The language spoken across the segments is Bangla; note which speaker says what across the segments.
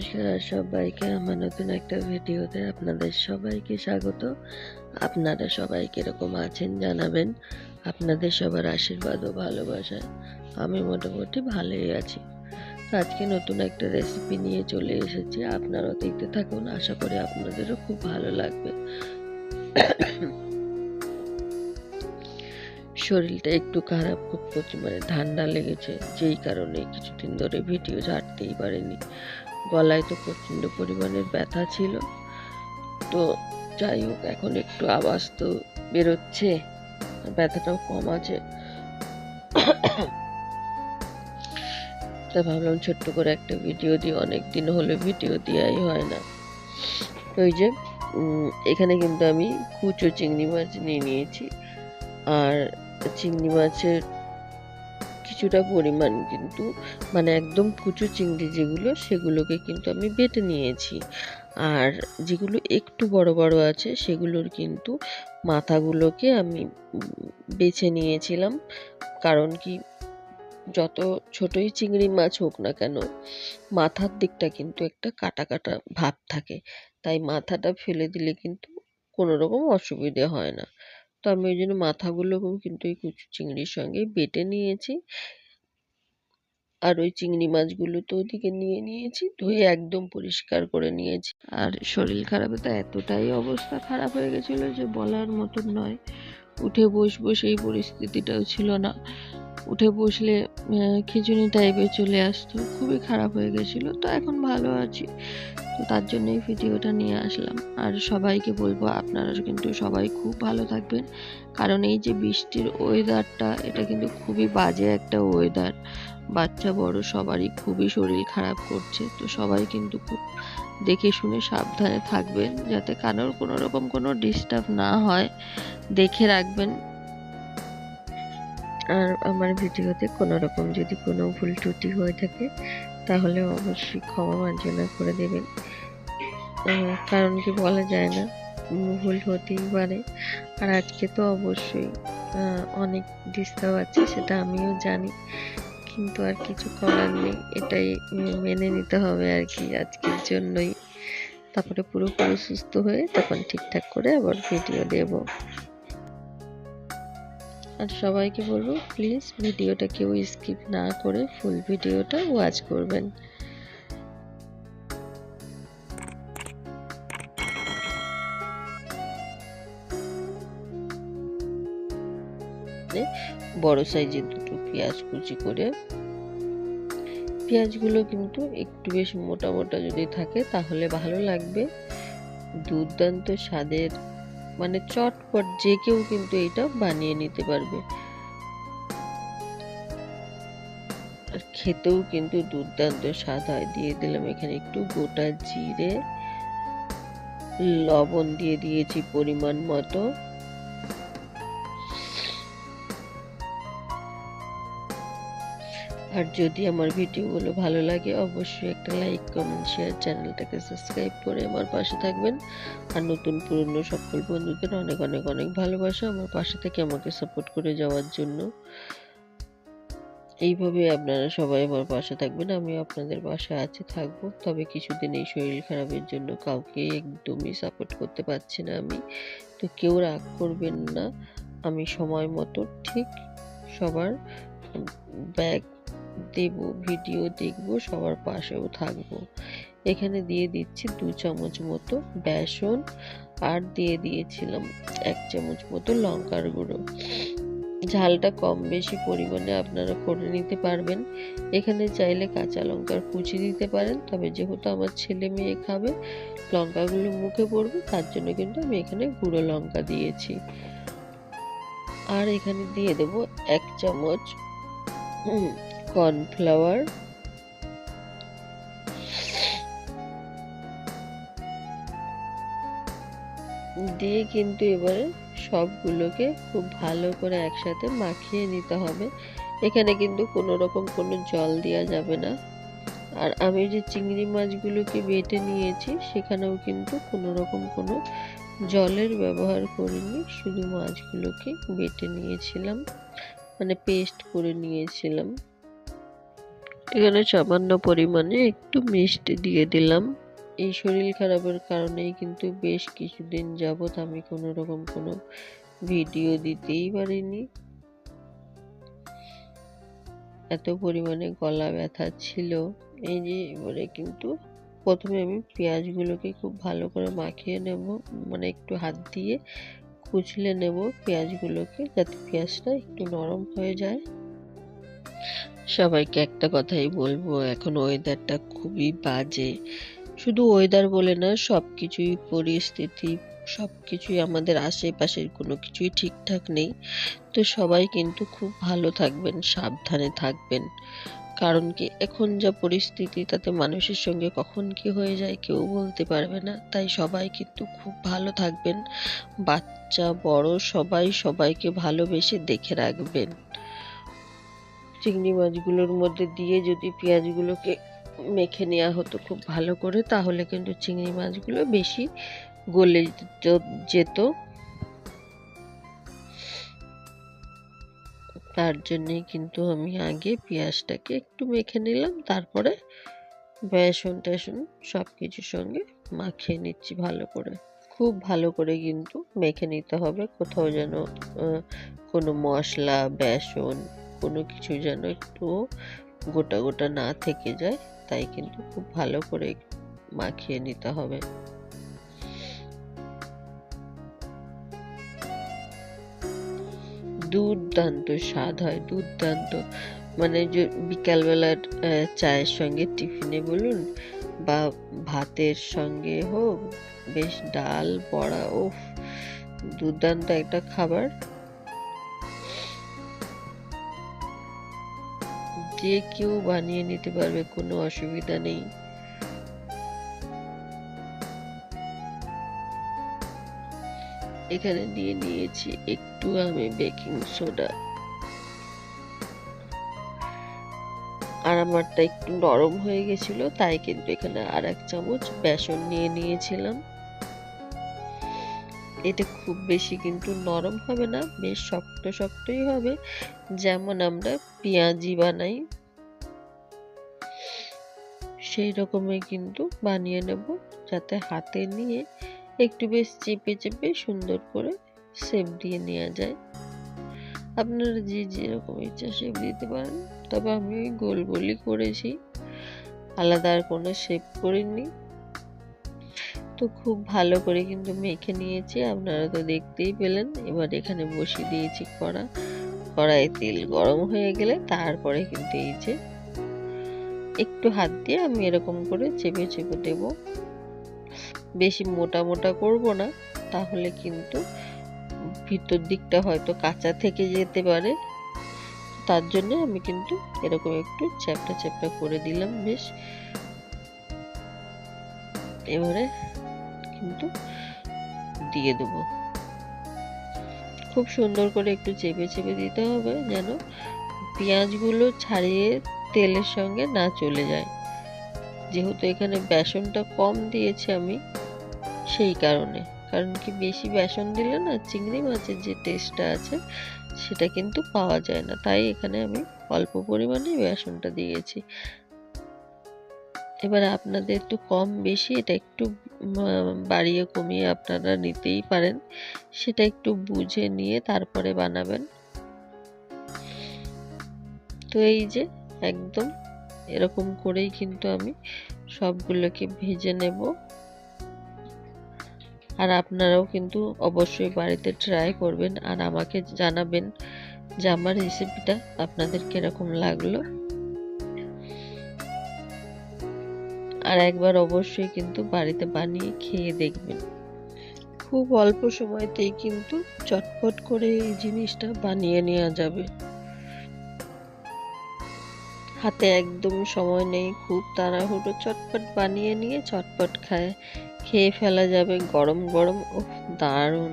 Speaker 1: নমস্কার সবাইকে আমার নতুন একটা ভিডিওতে আপনাদের সবাইকে স্বাগত। আপনারা সবাই কীরকম আছেন জানাবেন। আপনাদের সবার আশীর্বাদ ও ভালোবাসায় আমি মোটামুটি ভালোই আছি। আজকে নতুন একটা রেসিপি নিয়ে চলে এসেছি, আপনারাও দেখতে থাকুন, আশা করি আপনাদেরও খুব ভালো লাগবে। শরীরটা একটু খারাপ খুব মানে ঠান্ডা লেগেছে, যেই কারণে কিছুদিন ধরে ভিডিও ছাড়তেই পারিনি। গলায় তো প্রচণ্ড পরিমাণের ব্যথা ছিল। তো যাই হোক, এখন একটু আওয়াজ তো বেরোচ্ছে ব্যথাটাও কম আছে। তা ভাবলাম ছোট্ট করে একটা ভিডিও দিই অনেক দিন হলে ভিডিও দেওয়াই হয় না। ওই যে এখানে কিন্তু আমি কুচো চিংড়ি মাছ নিয়ে নিয়েছি, আর চিংড়ি মাছের কিছুটা পরিমাণ কিন্তু মানে একদম কুচু চিংড়ি যেগুলো, সেগুলোকে কিন্তু আমি বেটে নিয়েছি। আর যেগুলো একটু বড় বড় আছে, সেগুলোর কিন্তু মাথাগুলোকে আমি বেছে নিয়েছিলাম। কারণ কি, যত ছোটই চিংড়ি মাছ হোক না কেন, মাথার দিকটা কিন্তু একটা কাটা কাটা ভাব থাকে। তাই মাথাটা ফেলে দিলে কিন্তু কোনো রকম অসুবিধে হয় না। তো আমি ওই জন্য মাথাগুলোকেও কিন্তু এই কুচু, চিংড়ির সঙ্গে বেটে নিয়েছি। আর ওই চিংড়ি মাছগুলো তো ওদিকে নিয়ে নিয়েছি, ধুয়ে একদম পরিষ্কার করে নিয়েছি। আর শরীর খারাপে তো এতটাই অবস্থা খারাপ হয়ে গেছিল যে বলার মতন নয়। উঠে বসবো সেই পরিস্থিতিটাও ছিল না। উঠে বসলে খিঁচুনি টাইপের চলে আসতো। খুবই খারাপ হয়ে গেছিল। তো এখন ভালো আছি। তো তার জন্যই ভিডিওটা নিয়ে আসলাম। আর সবাইকে বলব, আপনারা কিন্তু সবাই খুব ভালো থাকবেন। কারণ এই যে বৃষ্টির ওয়েদারটা এটা কিন্তু খুবই বাজে একটা ওয়েদার বাচ্চা, বড় সবারই খুবই শরীর খারাপ করছে। তো সবাই কিন্তু খুব দেখে শুনে সাবধানে থাকবেন, যাতে কারোর কোনো রকম কোনো ডিস্টার্ব না হয়। দেখে রাখবেন। আর আমার ভিডিওতে কোনো রকম যদি কোনো ভুল ত্রুটি হয়ে থাকে, তাহলে অবশ্যই ক্ষমা মার্জনা করে দেবেন। কারণ কি বলা যায় না ভুল হতেই পারে। আর আজকে তো অবশ্যই অনেক ডিস্টার্ব আছে সেটা আমিও জানি, কিন্তু আর কিছু করার নেই। এটাই মেনে নিতে হবে আর কি আজকের জন্যই। তারপরে পুরোপুরি সুস্থ হয়ে তখন ঠিকঠাক করে আবার ভিডিও দেব। আর সবাইকে বলব প্লিজ ভিডিওটা কেউ স্কিপ না করে ফুল ভিডিওটা ওয়াচ করবেন। বড় সাইজের দুটো পেঁয়াজ কুচি করে। পেঁয়াজগুলো কিন্তু একটু বেশ মোটা মোটা যদি থাকে তাহলে ভালো লাগবে। দুর্দান্ত স্বাদের মানে চটপট যে কেউ কিন্তু এটা বানিয়ে নিতে পারবে। আর খেতেও কিন্তু দুর্দান্ত স্বাদ হয়। দিয়ে দিলাম এখানে একটু গোটা জিরে, লবণ দিয়ে দিয়েছি পরিমাণ মতো। আর যদি আমার ভিডিওগুলো ভালো লাগে, অবশ্যই একটা লাইক কমেন্ট শেয়ার চ্যানেলটাকে সাবস্ক্রাইব করে আমার পাশে থাকবেন। আর নতুন পুরনো সকল বন্ধুদের অনেক অনেক অনেক ভালোবাসা আমার পাশে থেকে আমাকে সাপোর্ট করে যাওয়ার জন্য। এইভাবে আপনারা সবাই আমার পাশে থাকবেন আমি আপনাদের পাশে আছে, থাকব। তবে কিছুদিন এই শরীর খারাপের জন্য কাউকে একদমই সাপোর্ট করতে পারছি না আমি। তো কেউ রাগ করবেন না, আমি সময় মতো, ঠিক সবার ব্যাগ দেব, ভিডিও দেখব, সবার পাশেও থাকব। এখানে দিয়ে দিচ্ছি দু চামচ মতো বেসন আর দিয়ে দিয়েছিলাম এক চামচ মতো লঙ্কার গুঁড়ো। ঝালটা কম বেশি পরিমাণে আপনারা করে নিতে পারবেন। এখানে চাইলে কাঁচা লঙ্কার কুচি দিতে পারেন, তবে যেহেতু আমার ছেলে মেয়ে খাবে, লঙ্কাগুলো মুখে পড়বে, তার জন্য কিন্তু আমি এখানে গুঁড়ো লঙ্কা দিয়েছি। আর এখানে দিয়ে দেব এক চামচ কর্নফ্লাওয়ার। দিয়ে কিন্তু এবারে সবগুলোকে খুব ভালো করে একসাথে মাখিয়ে নিতে হবে। এখানে কিন্তু কোনো রকম কোনো জল দেওয়া যাবে না। আর আমি যে চিংড়ি মাছগুলোকে বেটে নিয়েছি, সেখানেও কিন্তু কোনো রকম কোনো জলের ব্যবহার করিনি, শুধু মাছগুলোকে বেটে নিয়েছিলাম মানে পেস্ট করে নিয়েছিলাম। এখানে সামান্য পরিমাণে একটু মিষ্টি দিয়ে দিলাম। এই শরীর খারাপের কারণেই কিন্তু বেশ কিছুদিন যাবৎ আমি কোনো রকম কোনো ভিডিও দিতেই পারিনি। এত পরিমাণে গলা ব্যথা ছিল। এই যে এবারে কিন্তু প্রথমে আমি পেঁয়াজগুলোকে খুব ভালো করে মাখিয়ে নেব মানে একটু হাত দিয়ে কুচলে নেব পেঁয়াজগুলোকে যাতে পেঁয়াজটা একটু নরম হয়ে যায়। সবাইকে একটা কথাই বলব, এখন ওয়েদারটা খুবই বাজে। শুধু ওয়েদার বলে না সব কিছুই পরিস্থিতি সব কিছুই আমাদের আশেপাশের কোনো কিছুই ঠিকঠাক নেই। তো সবাই কিন্তু খুব ভালো থাকবেন, সাবধানে থাকবেন। কারণ কি, এখন যা পরিস্থিতি, তাতে মানুষের সঙ্গে কখন কি হয়ে যায় কেউ বলতে পারবে না। তাই সবাই কিন্তু খুব ভালো থাকবেন। বাচ্চা, বড়, সবাই সবাইকে ভালোবেসে দেখে রাখবেন। চিংড়ি মাছগুলোর মধ্যে দিয়ে যদি পেঁয়াজগুলোকে মেখে নেওয়া হতো খুব ভালো করে, তাহলে কিন্তু চিংড়ি মাছগুলো বেশি গলে যেত তার জন্যেই কিন্তু আমি আগে পেঁয়াজটাকে একটু মেখে নিলাম, তারপরে বেসন টেসন সব কিছুর সঙ্গে মাখিয়ে নিচ্ছি ভালো করে। খুব ভালো করে কিন্তু মেখে নিতে হবে, কোথাও যেন কোনো মশলা, বেসন কোনো কিছু যেন একটু গোটা গোটা না থেকে যায়, তাই কিন্তু খুব ভালো করে মাখিয়ে নিতে হবে। দুর্দান্ত স্বাদ হয়, দুর্দান্ত। মানে যে বিকালবেলার চায়ের সঙ্গে টিফিনে বলুন বা ভাতের সঙ্গে হোক, বেশ ডাল, বড়া ও দুর্দান্ত একটা খাবার। যে কেউ বানিয়ে নিতে পারবে, কোনো অসুবিধা নেই। এখানে দিয়ে নিয়েছি একটু আমি বেকিং সোডা। আর আমারটা একটু নরম হয়ে গেছিল, তাই কিন্তু এখানে আর এক চামচ বেসন নিয়ে নিয়েছিলাম। এটা খুব বেশি কিন্তু নরম হবে না, বেশ শক্ত শক্তই হবে। যেমন আমরা পেঁয়াজি বানাই, সেই রকমই কিন্তু বানিয়ে নেব যাতে হাতে নিয়ে একটু বেশ চেপে চেপে সুন্দর করে শেপ দিয়ে নেওয়া যায়। আপনারা যে যেরকম ইচ্ছা শেপ দিতে পারেন, তবে আমি গোল গোলই করেছি। আলাদা আর কোনো শেপ করিনি। তো খুব ভালো করে কিন্তু মেখে নিয়েছি, আপনারা তো দেখতেই পেলেন। এবার এখানে বসিয়ে দিয়েছি কড়া। কড়াই তেল গরম হয়ে গেলে তারপরে কিন্তু এই যে একটু হাত দিয়ে আমি এরকম করে চেপে চেপে দেবো। বেশি মোটা মোটা করব না, তাহলে কিন্তু ভিতর দিকটা হয়তো কাঁচা থেকে যেতে পারে। তার জন্য আমি কিন্তু এরকম একটু চ্যাপটা চ্যাপটা করে দিলাম বেশ। এবারে কিন্তু দিয়ে দেব। খুব সুন্দর করে একটু চেপে চেপে দিতে হবে যেন পেঁয়াজগুলো ছাড়িয়ে তেলের সঙ্গে না চলে যায়। যেহেতু এখানে বেসনটা কম দিয়েছি আমি সেই কারণে। কারণ কি বেশি বেসন দিলে না চিংড়ি মাছের যে টেস্টটা আছে সেটা কিন্তু পাওয়া যায় না। তাই এখানে আমি অল্প পরিমাণে বেসনটা দিয়েছি। এবার আপনাদের একটু কম বেশি, এটা একটু বাড়িয়ে কমিয়ে আপনারা নিতেই পারেন। সেটা একটু বুঝে নিয়ে তারপরে বানাবেন। তো এই যে, একদম এরকম করেই কিন্তু আমি সবগুলোকে ভেজে নেব। আর আপনারাও কিন্তু অবশ্যই বাড়িতে ট্রাই করবেন। আর আমাকে জানাবেন যে আমার রেসিপিটা আপনাদের কীরকম লাগল। আর একবার অবশ্যই কিন্তু বাড়িতে বানিয়ে খেয়ে দেখবেন। খুব অল্প সময়তেই কিন্তু চটপট করে এই জিনিসটা বানিয়ে নেওয়া যাবে। হাতে একদম সময় নেই, খুব তাড়াহুড়ো চটপট বানিয়ে নিয়ে চটপট খায়। খেয়ে ফেলা যাবে গরম গরম ও দারুণ।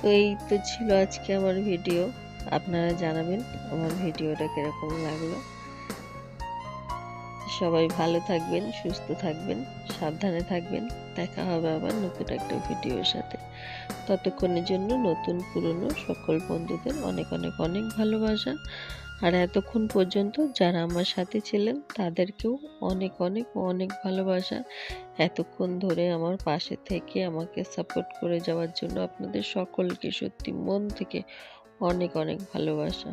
Speaker 1: তো এই তো ছিল আজকে আমার ভিডিও। আপনারা জানাবেন আমার ভিডিওটা কীরকম লাগল। সবাই ভালো থাকবেন, সুস্থ থাকবেন, সাবধানে থাকবেন। দেখা হবে আবার নতুন একটা ভিডিওর সাথে। ততক্ষণের জন্য নতুন পুরনো সকল বন্ধুদের অনেক অনেক অনেক ভালোবাসা। আর এতক্ষণ পর্যন্ত যারা আমার সাথে ছিলেন, তাদেরকেও অনেক অনেক অনেক ভালোবাসা। এতক্ষণ ধরে আমার পাশে থেকে আমাকে সাপোর্ট করে যাওয়ার জন্য আপনাদের সকলকে সত্যি মন থেকে অনেক অনেক ভালোবাসা।